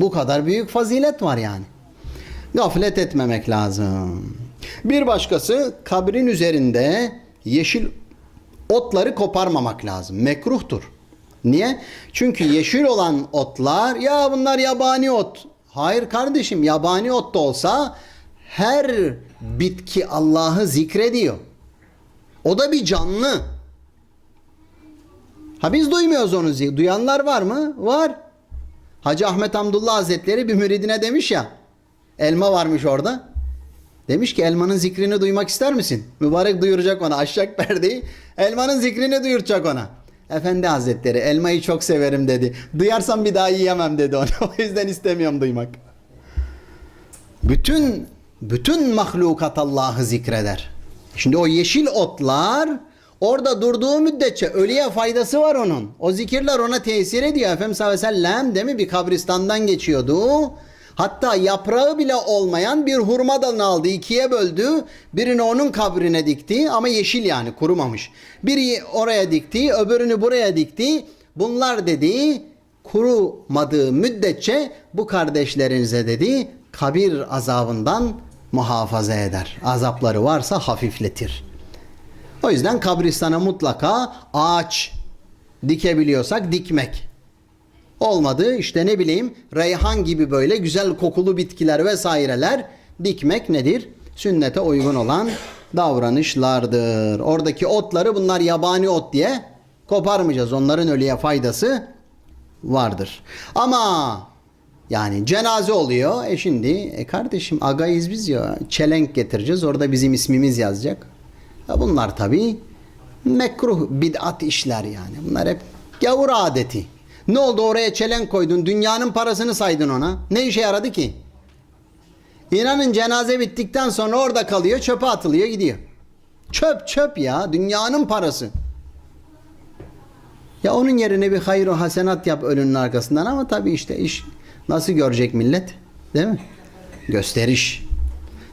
Bu kadar büyük fazilet var yani. Gaflet etmemek lazım. Bir başkası kabrin üzerinde yeşil otları koparmamak lazım. Mekruhtur. Niye? Çünkü yeşil olan otlar ya bunlar yabani ot. Hayır kardeşim yabani ot da olsa her bitki Allah'ı zikrediyor. O da bir canlı. Ha biz duymuyoruz onu. Duyanlar var mı? Var. Hacı Ahmet Hamdullah Hazretleri bir müridine demiş ya. Elma varmış orada. Demiş ki elmanın zikrini duymak ister misin? Mübarek duyuracak ona. Aşağı perdeyi. Elmanın zikrini duyuracak ona. Efendi Hazretleri elmayı çok severim dedi. Duyarsam bir daha yiyemem dedi onu. o yüzden istemiyorum duymak. Bütün bütün mahlukat Allah'ı zikreder. Şimdi o yeşil otlar orada durduğu müddetçe ölüye faydası var onun. O zikirler ona tesir ediyor. Efendimiz sallallahu aleyhi ve sellem değil mi bir kabristandan geçiyordu. Hatta yaprağı bile olmayan bir hurma dalını aldı, ikiye böldü. Birini onun kabrine dikti ama yeşil yani kurumamış. Biri oraya dikti, öbürünü buraya dikti. Bunlar dedi kurumadığı müddetçe bu kardeşlerinize dedi kabir azabından muhafaza eder. Azapları varsa hafifletir. O yüzden kabristana mutlaka ağaç dikebiliyorsak dikmek. Olmadı işte ne bileyim reyhan gibi böyle güzel kokulu bitkiler vesaireler dikmek nedir? Sünnete uygun olan davranışlardır. Oradaki otları bunlar yabani ot diye koparmayacağız. Onların ölüye faydası vardır. Ama yani cenaze oluyor. E şimdi e kardeşim agayız biz ya. Çelenk getireceğiz. Orada bizim ismimiz yazacak. Bunlar tabii mekruh bid'at işler yani. Bunlar hep gavur adeti. Ne oldu oraya çelenk koydun? Dünyanın parasını saydın ona. Ne işe yaradı ki? İnanın cenaze bittikten sonra orada kalıyor, çöpe atılıyor, gidiyor. Çöp çöp ya, dünyanın parası. Ya onun yerine bir hayır hasenat yap ölünün arkasından ama tabii işte iş nasıl görecek millet? Değil mi? Gösteriş.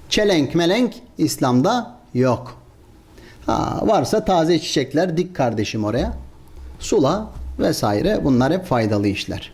Çelenk melenk İslam'da yok. Ha, varsa taze çiçekler dik kardeşim oraya. Sula vesaire bunlar hep faydalı işler.